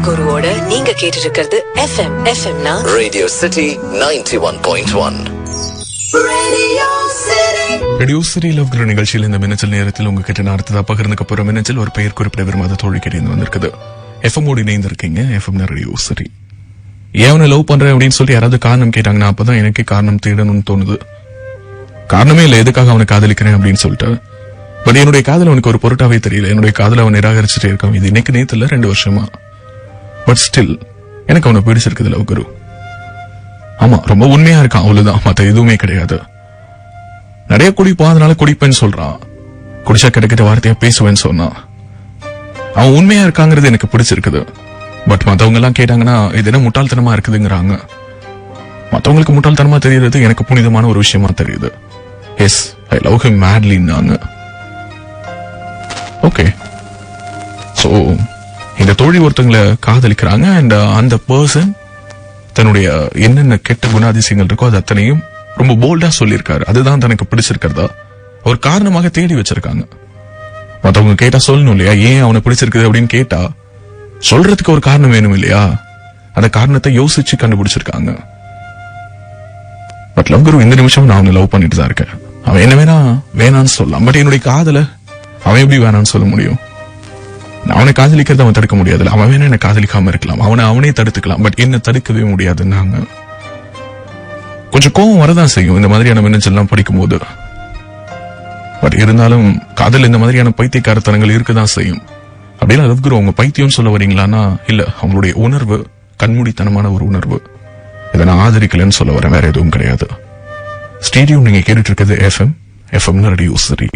குருவோட நீங்க கேட்டு இருக்கிறது எஃப்எம் எஃப்எம்னா Radio City 91.1. ரெடியூசரி லவ்கிற நிகழ்ச்சியில் இந்த மின்னச்சல் நேரத்தில் உங்ககிட்ட நான் அடுத்ததா பகிர்ந்துக்க போற மின்னச்சல் ஒரு பெயர் குறிப்பிட விரும்பாத தோழி கிடையாது வந்திருக்குது. எஃப்எம் ஓடி இணைந்திருக்கீங்க. எஃப்எம் ரெடியூசரி ஏன் உன்னை லவ் பண்றேன் அப்படின்னு சொல்லி யாராவது காரணம் கேட்டாங்கன்னா அப்பதான் எனக்கு காரணம் தேடணும்னு தோணுது. காரணமே இல்லை. எதுக்காக அவனை காதலிக்கிறேன் அப்படின்னு சொல்லிட்டு. பட் என்னுடைய காதல் அவனுக்கு ஒரு பொருட்டாவே தெரியல. என்னுடைய காதல் அவன் நிராகரிச்சுட்டே இருக்கான். இது இன்னைக்கு நேத்து இல்ல ரெண்டு வருஷமா. பட் ஸ்டில் எனக்கு அவனை பிடிச்சிருக்குது லவ் குரு ஆமா ரொம்ப உண்மையா இருக்கான் அவ்வளவுதான். மத்த எதுவுமே கிடையாது. நிறைய குடிப்பான் அதனால குடிப்பேன்னு சொல்றான். குடிச்சா கிடைக்கிற வார்த்தையா பேசுவேன்னு சொன்னான். அவன் உண்மையா இருக்காங்கிறது எனக்கு பிடிச்சிருக்குது. பட் மத்தவங்க எல்லாம் கேட்டாங்கன்னா இது என்ன முட்டாள்தனமா இருக்குதுங்கிறாங்க. மத்தவங்களுக்கு முட்டாள்தனமா தெரியறது எனக்கு புனிதமான ஒரு விஷயமா தெரியுது. எஸ் ஐ லவ் ஹிம் மேட்லின்னாங்க ஓகே சோ இந்த தோழி ஒருத்தங்களை காதலிக்கிறாங்க அண்ட் uh, அந்த பர்சன் தன்னுடைய என்னென்ன கெட்ட குணாதிசயங்கள் இருக்கோ அது அத்தனையும் ரொம்ப போல்டா சொல்லியிருக்காரு. அதுதான் தனக்கு பிடிச்சிருக்கிறதா? ஒரு காரணமாக தேடி வச்சிருக்காங்க. மற்றவங்க கேட்டா சொல்லணும் இல்லையா? ஏன் அவனை பிடிச்சிருக்குது அப்படின்னு கேட்டா சொல்றதுக்கு ஒரு காரணம் வேணும் இல்லையா? அந்த காரணத்தை யோசிச்சு கண்டுபிடிச்சிருக்காங்க. பட் லவ் குரு இந்த நிமிஷம் நான் அவனை லவ் பண்ணிட்டு தான் இருக்கேன். அவன் என்ன வேணா வேணான்னு சொல்லலாம். பட் என்னுடைய காதல அவன் எப்படி வேணான்னு சொல்ல முடியும்? அவனை காதலிக்கிறத அவன் தடுக்க முடியாதுல்ல. அவன் வேணா என்ன காதலிக்காம இருக்கலாம். அவனை அவனே தடுத்துக்கலாம். பட் என்ன தடுக்கவே முடியாதுன்னாங்க கொஞ்சம் கோவம் வரதான் செய்யும். இந்த மாதிரியான மின்னஞ்சல்லாம் படிக்கும் போது பட் இருந்தாலும் காதல் இந்த மாதிரியான பைத்தியக்காரத்தனங்கள் இருக்கதான் செய்யும். அப்படின்னா ரத்குரு அவங்க பைத்தியம் சொல்ல வரீங்களான்னா இல்ல அவங்களுடைய உணர்வு கண்மூடித்தனமான ஒரு உணர்வு. இதை நான் ஆதரிக்கலன்னு சொல்ல வரேன். வேற எதுவும் கிடையாது. ஸ்டேடியம் நீங்க கேட்டுட்டு இருக்கிறது எஃப்எம் எஃப்எம் ரேடியோ சரி